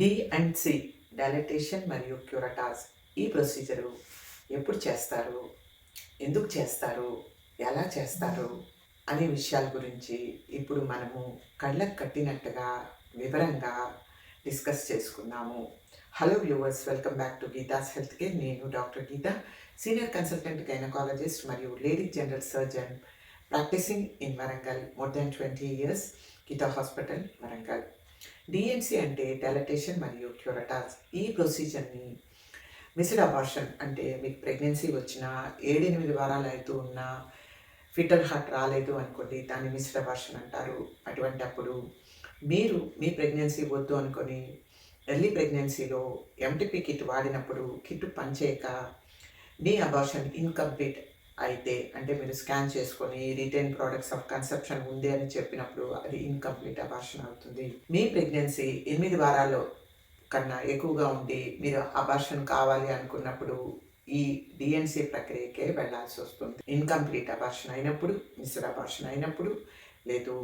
D and C dilatation మరియు క్యూరటాస్ ఈ procedure ఎప్పుడు చేస్తారు? ఎందుకు చేస్తారు? ఎలా చేస్తారు? అనే విషయాల గురించి ఇప్పుడు మనము కళ్ళకు కట్టినట్టుగా వివరంగా డిస్కస్ చేసుకున్నాము hello viewers welcome back to Geetha's health care. నేను doctor Geetha senior consultant gynaecologist మరియు lady general surgeon practising in Warangal. More than twenty years Geetha hospital Warangal. DNC అంటే డైలటేషన్ మరియు క్యూరటాస్ ఈ ప్రొసీజర్ని మిస్డ్ అబార్షన్ అంటే మీకు pregnancy వచ్చిన ఏడెనిమిది వారాలు అవుతూ ఉన్న ఫిటల్ హార్ట్ రాలేదు అనుకోండి దాన్ని మిస్డ్ అబార్షన్ అంటారు. అటువంటి అప్పుడు మీరు మీ ప్రెగ్నెన్సీ వద్దు అనుకొని ఎర్లీ ప్రెగ్నెన్సీలో ఎంటీపీ కిట్ వాడినప్పుడు కిట్ పనిచేయక మీ అబార్షన్ ఇన్కంప్లీట్ అయితే అంటే మీరు స్కాన్ చేసుకొని రిటైన్ ప్రోడక్ట్స్ ఆఫ్ కన్సెప్షన్ ఉంది అని చెప్పినప్పుడు అది ఇన్కంప్లీట్ అబార్షన్ అవుతుంది. మీ ప్రెగ్నెన్సీ ఎనిమిది వారాలు కన్నా ఎక్కువగా ఉండి మీరు అబార్షన్ కావాలి అనుకున్నప్పుడు ఈ డిఎన్సీ ప్రక్రియకే వెళ్ళాల్సి వస్తుంది. ఇన్కంప్లీట్ అబార్షన్ అయినప్పుడు మిస్డ్ అబార్షన్ అయినప్పుడు లేదు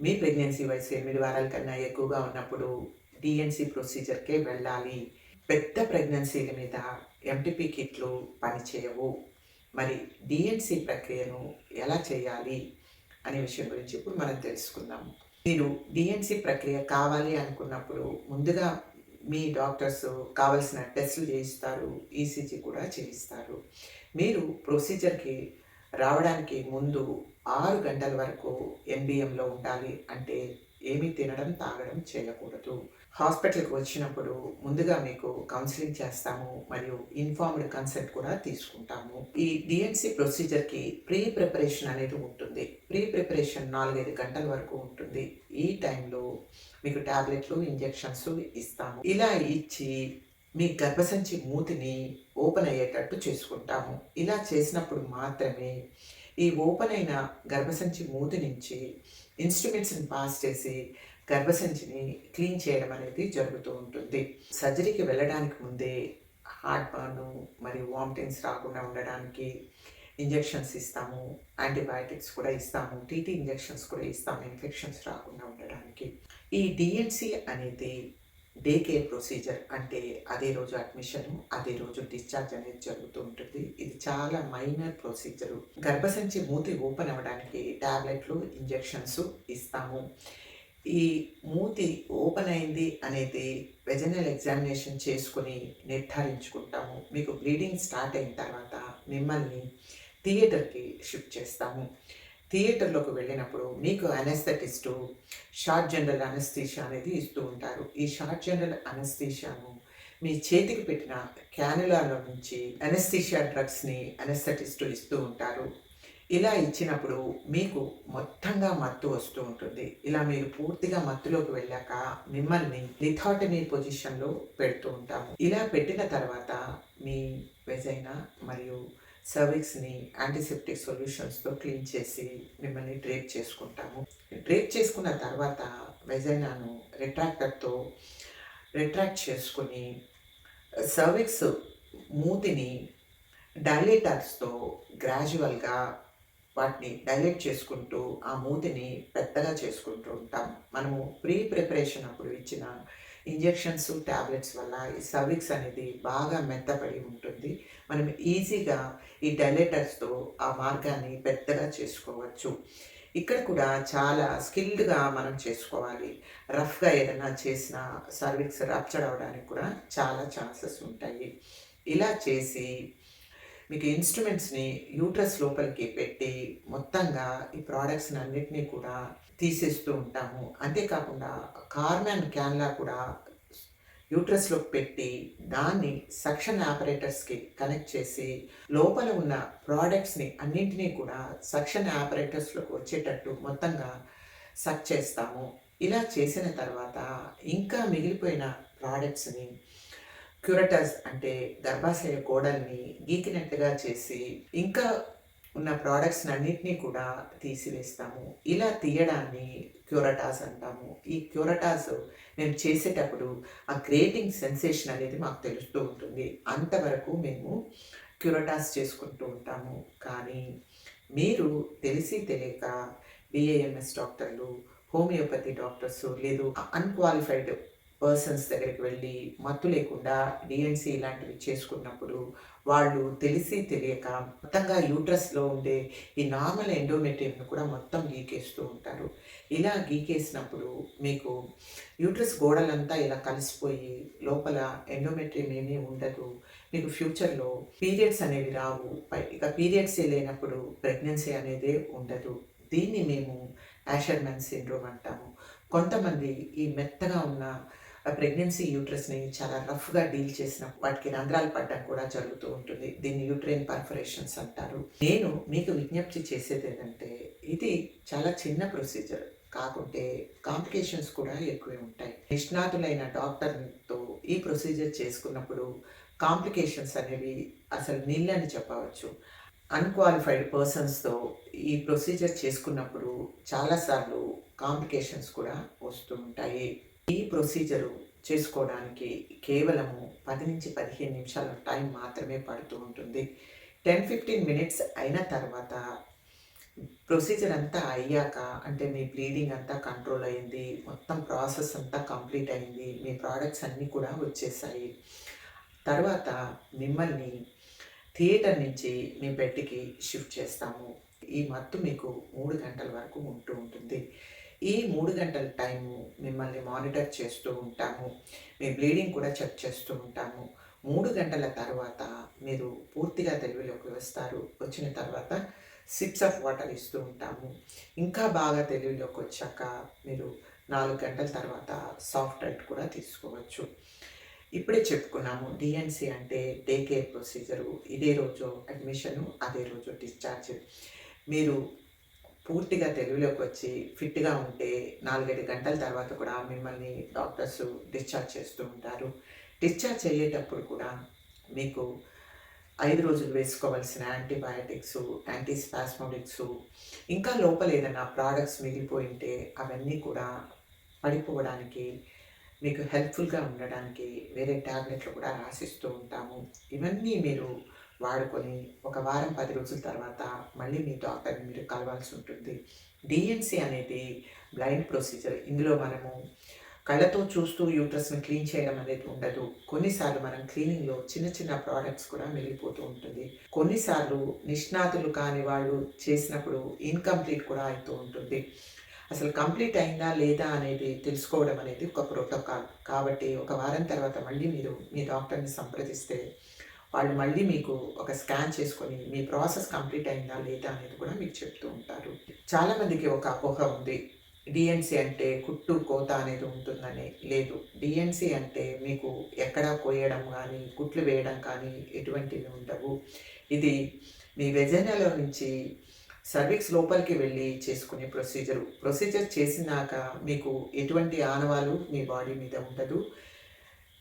మీ ప్రెగ్నెన్సీ వయసు ఎనిమిది వారాల కన్నా ఎక్కువగా ఉన్నప్పుడు డిఎన్సీ ప్రొసీజర్కే వెళ్ళాలి. పెద్ద ప్రెగ్నెన్సీల మీద ఎంటీపీ కిట్లు పనిచేయవు. మరి డిఎన్సి ప్రక్రియను ఎలా చేయాలి అనే విషయం గురించి ఇప్పుడు మనం తెలుసుకుందాం. మీరు డిఎన్సి ప్రక్రియ కావాలి అనుకున్నప్పుడు ముందుగా మీ డాక్టర్స్ కావలసిన టెస్టులు చేయిస్తారు ఈసీజీ కూడా చేయిస్తారు. మీరు ప్రొసీజర్కి రావడానికి ముందు ఆరు గంటల వరకు ఎన్బిఎంలో ఉండాలి అంటే ఏమీ తినడం తాగడం చేయకూడదు. హాస్పిటల్కి వచ్చినప్పుడు ముందుగా మీకు కౌన్సిలింగ్ చేస్తాము మరియు ఇన్ఫార్మ్డ్ కన్సెంట్ కూడా తీసుకుంటాము. ఈ డిఎన్సి ప్రొసీజర్కి ప్రీ ప్రిపరేషన్ అనేది ఉంటుంది. ప్రీ ప్రిపరేషన్ నాలుగైదు గంటల వరకు ఉంటుంది. ఈ టైంలో మీకు టాబ్లెట్లు ఇంజెక్షన్స్ ఇస్తాము. ఇలా ఇచ్చి మీ గర్భసంచి మూతిని ఓపెన్ అయ్యేటట్టు చేసుకుంటాము. ఇలా చేసినప్పుడు మాత్రమే ఈ ఓపెన్ అయిన గర్భసంచి మూతి నుంచి ఇన్స్ట్రుమెంట్స్ని పాస్ చేసి గర్భసంచిని క్లీన్ చేయడం అనేది జరుగుతూ ఉంటుంది. సర్జరీకి వెళ్ళడానికి ముందే హార్ట్ బర్న్ మరియు వామిటింగ్స్ రాకుండా ఉండడానికి ఇంజెక్షన్స్ ఇస్తాము. యాంటీబయాటిక్స్ కూడా ఇస్తాము. టీటీ ఇంజెక్షన్స్ కూడా ఇస్తాము. ఇన్ఫెక్షన్స్ రాకుండా ఉండడానికి. ఈ డిఎన్సి అనేది డే కేర్ ప్రొసీజర్ అంటే అదే రోజు అడ్మిషన్ అదే రోజు డిశ్చార్జ్ అనేది జరుగుతూ ఉంటుంది. ఇది చాలా మైనర్ ప్రొసీజరు. గర్భసంచి మూతి ఓపెన్ అవ్వడానికి టాబ్లెట్లు ఇంజెక్షన్స్ ఇస్తాము. ఈ మూతి ఓపెన్ అయింది అనేది వెజనల్ ఎగ్జామినేషన్ చేసుకుని నిర్ధారించుకుంటాము. మీకు బ్లీడింగ్ స్టార్ట్ అయిన తర్వాత మిమ్మల్ని థియేటర్కి షిఫ్ట్ చేస్తాము. థియేటర్లోకి వెళ్ళినప్పుడు మీకు అనెస్థెటిస్టు షార్ట్ జనరల్ అనస్థీషా అనేది ఇస్తూ ఉంటారు. ఈ షార్ట్ జనరల్ అనస్థీషాను మీ చేతికి పెట్టిన క్యానులాలో నుంచి అనస్థీషియా డ్రగ్స్ని అనెస్థెటిస్టు ఇస్తూ ఉంటారు. ఇలా ఇచ్చినప్పుడు మీకు మొత్తంగా మత్తు వస్తూ ఉంటుంది. ఇలా మీరు పూర్తిగా మత్తులోకి వెళ్ళాక మిమ్మల్ని లిథాటమీ పొజిషన్లో పెడుతూ ఉంటాము. ఇలా పెట్టిన తర్వాత మీ వెజైనా మరియు సర్విక్స్ని యాంటీసెప్టిక్ సొల్యూషన్స్తో క్లీన్ చేసి మిమ్మల్ని డ్రేప్ చేసుకుంటాము. డ్రేప్ చేసుకున్న తర్వాత వెజైనాను రిట్రాక్టర్తో రిట్రాక్ట్ చేసుకుని సర్విక్స్ మూతిని డైలేటర్స్తో గ్రాడ్యువల్గా వాటిని డైలేట్ చేసుకుంటూ ఆ మూతిని పెద్దగా చేసుకుంటూ ఉంటాం. మనము ప్రీ ప్రిపరేషన్ అప్పుడు ఇచ్చిన ఇంజెక్షన్స్ ట్యాబ్లెట్స్ వల్ల ఈ సర్విక్స్ అనేది బాగా మెత్తపడి ఉంటుంది. మనం ఈజీగా ఈ డైలేటర్స్తో ఆ మార్గాన్ని పెద్దగా చేసుకోవచ్చు. ఇక్కడ కూడా చాలా స్కిల్డ్గా మనం చేసుకోవాలి. రఫ్గా ఏదైనా చేసిన సర్విక్స్ రప్చర్ అవడానికి కూడా చాలా ఛాన్సెస్ ఉంటాయి. ఇలా చేసి మీకు ఇన్స్ట్రుమెంట్స్ని యూట్రస్ లోపలికి పెట్టి మొత్తంగా ఈ ప్రోడక్ట్స్ని అన్నిటినీ కూడా తీసేస్తూ ఉంటాము. అంతేకాకుండా కార్మెన్ క్యాన్లా కూడా యూట్రస్లోకి పెట్టి దాన్ని సక్షన్ ఆపరేటర్స్కి కనెక్ట్ చేసి లోపల ఉన్న ప్రోడక్ట్స్ని అన్నింటినీ కూడా సక్షన్ ఆపరేటర్స్లోకి వచ్చేటట్టు మొత్తంగా సక్ చేస్తాము. ఇలా చేసిన తర్వాత ఇంకా మిగిలిపోయిన ప్రోడక్ట్స్ని క్యూరటస్ అంటే గర్భాశయ గోడల్ని గీకినట్టుగా చేసి ఇంకా ఉన్న ప్రోడక్ట్స్ అన్నింటినీ కూడా తీసివేస్తాము. ఇలా తీయడాన్ని క్యూరటాస్ అంటాము. ఈ క్యూరటాస్ మేము చేసేటప్పుడు ఆ గ్రేటింగ్ సెన్సేషన్ అనేది మాకు తెలుస్తూ ఉంటుంది. అంతవరకు మేము క్యూరటాస్ చేసుకుంటూ ఉంటాము. కానీ మీరు తెలిసి తెలియక బిఏఎంఎస్ డాక్టర్లు హోమియోపతి డాక్టర్స్ లేదు అన్క్వాలిఫైడ్ పర్సన్స్ దగ్గరికి వెళ్ళి మత్తు లేకుండా డిఎన్సి ఇలాంటివి చేసుకున్నప్పుడు వాళ్ళు తెలిసి తెలియక మొత్తంగా యూట్రస్లో ఉండే ఈ నార్మల్ ఎండోమెట్రియంను కూడా మొత్తం గీకేస్తూ ఉంటారు. ఇలా గీకేసినప్పుడు మీకు యూట్రస్ గోడలంతా ఇలా కలిసిపోయి లోపల ఎండోమెట్రియం ఏమీ ఉండదు. మీకు ఫ్యూచర్లో పీరియడ్స్ అనేవి రావు. ఇక పీరియడ్సే లేనప్పుడు ప్రెగ్నెన్సీ అనేది ఉండదు. దీన్ని మేము యాషర్మెన్ సిండ్రోమ్ అంటాము. కొంతమంది ఈ మెత్తగా ఉన్న ప్రెగ్నెన్సీ యూట్రస్ని చాలా రఫ్గా డీల్ చేసిన వాటికి రంధ్రాలు పడడం కూడా జరుగుతూ ఉంటుంది. దీన్ని యూట్రైన్ పర్ఫరేషన్స్ అంటారు. నేను మీకు విజ్ఞప్తి చేసేది ఏంటంటే ఇది చాలా చిన్న ప్రొసీజర్ కాకుంటే కాంప్లికేషన్స్ కూడా ఎక్కువే ఉంటాయి. నిష్ణాతులైన డాక్టర్తో ఈ ప్రొసీజర్ చేసుకున్నప్పుడు కాంప్లికేషన్స్ అనేవి అసలు నీళ్ళని చెప్పవచ్చు. అన్క్వాలిఫైడ్ పర్సన్స్తో ఈ ప్రొసీజర్ చేసుకున్నప్పుడు చాలాసార్లు కాంప్లికేషన్స్ కూడా వస్తూ ఉంటాయి. ఈ ప్రొసీజరు చేసుకోవడానికి కేవలము పది నుంచి పదిహేను నిమిషాల టైం మాత్రమే పడుతూ ఉంటుంది. టెన్ ఫిఫ్టీన్ మినిట్స్ అయిన తర్వాత ప్రొసీజర్ అంతా అయ్యాక అంటే మీ బ్లీడింగ్ అంతా కంట్రోల్ అయింది మొత్తం ప్రాసెస్ అంతా కంప్లీట్ అయింది మీ ప్రోడక్ట్స్ అన్నీ కూడా వచ్చేసాయి. తర్వాత మిమ్మల్ని థియేటర్ నుంచి మీ బెడ్కి షిఫ్ట్ చేస్తాము. ఈ మత్తు మీకు మూడు గంటల వరకు ఉంటూ ఉంటుంది. ఈ మూడు గంటల టైము మిమ్మల్ని మానిటర్ చేస్తూ ఉంటాము. మీ బ్లీడింగ్ కూడా చెక్ చేస్తూ ఉంటాము. మూడు గంటల తర్వాత మీరు పూర్తిగా తెలివిలోకి వస్తారు. వచ్చిన తర్వాత సిప్స్ ఆఫ్ వాటర్ ఇస్తూ ఉంటాము. ఇంకా బాగా తెలివిలోకి వచ్చాక మీరు నాలుగు గంటల తర్వాత సాఫ్ట్ డైట్ కూడా తీసుకోవచ్చు. ఇప్పుడే చెప్పుకున్నాము డిఎన్సి అంటే డే కేర్ ప్రొసీజరు ఇదే రోజు అడ్మిషను అదే రోజు డిశ్చార్జ్ మీరు పూర్తిగా తెలుగులోకి వచ్చి ఫిట్గా ఉంటే నాలుగైదు గంటల తర్వాత కూడా మిమ్మల్ని డాక్టర్స్ డిశ్చార్జ్ చేస్తూ ఉంటారు. డిశ్చార్జ్ అయ్యేటప్పుడు కూడా మీకు ఐదు రోజులు వేసుకోవాల్సిన యాంటీబయాటిక్స్ యాంటీ స్పాస్మోడిక్స్ ఇంకా లోపల ఏదైనా ప్రోడక్ట్స్ మిగిలిపోయి ఉంటే అవన్నీ కూడా పడిపోవడానికి మీకు హెల్ప్ఫుల్గా ఉండడానికి వేరే ట్యాబ్లెట్లు కూడా రాసిస్తూ ఉంటాము. ఇవన్నీ మీరు వాడుకొని ఒక వారం పది రోజుల తర్వాత మళ్ళీ మీ డాక్టర్ని మీరు కలవాల్సి ఉంటుంది. డిఎన్సి అనేది బ్లైండ్ ప్రొసీజర్. ఇందులో మనము కళ్ళతో చూస్తూ యూట్రస్ని క్లీన్ చేయడం అనేది ఉండదు. కొన్నిసార్లు మనం క్లీనింగ్లో చిన్న చిన్న ప్రోడక్ట్స్ కూడా మిగిలిపోతూ ఉంటుంది. కొన్నిసార్లు నిష్ణాతులు కాని వాళ్ళు చేసినప్పుడు ఇన్కంప్లీట్ కూడా అవుతూ ఉంటుంది. అసలు కంప్లీట్ అయిందా లేదా అనేది తెలుసుకోవడం అనేది ఒక ప్రోటోకాల్. కాబట్టి ఒక వారం తర్వాత మళ్ళీ మీరు మీ డాక్టర్ని సంప్రదిస్తే వాళ్ళు మళ్ళీ మీకు ఒక స్కాన్ చేసుకొని మీ ప్రాసెస్ కంప్లీట్ అయిందా లేదా అనేది కూడా మీకు చెప్తూ ఉంటారు. చాలామందికి ఒక అపోహ ఉంది. డిఎన్సి అంటే కుట్టు కోత అనేది ఉంటుందని లేదు. డిఎన్సి అంటే మీకు ఎక్కడ కోయడం కానీ కుట్లు వేయడం కానీ ఎటువంటివి ఉండవు. ఇది మీ వెజనలో నుంచి సర్వీక్స్ లోపలికి వెళ్ళి చేసుకునే ప్రొసీజరు ప్రొసీజర్ చేసినాక మీకు ఎటువంటి ఆనవాలు మీ బాడీ మీద ఉండదు.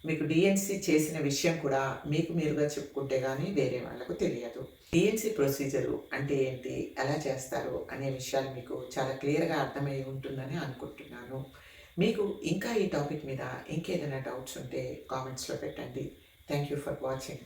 మీకు డిఎన్సి చేసిన విషయం కూడా మీకు మీరుగా చెప్పుకుంటే కానీ వేరే వాళ్ళకు తెలియదు. డిఎన్సి ప్రొసీజరు అంటే ఏంటి ఎలా చేస్తారు అనే విషయాలు మీకు చాలా క్లియర్గా అర్థమై ఉంటుందని అనుకుంటున్నాను. మీకు ఇంకా ఈ టాపిక్ మీద ఇంకేదైనా డౌట్స్ ఉంటే కామెంట్స్లో పెట్టండి. Thank you for watching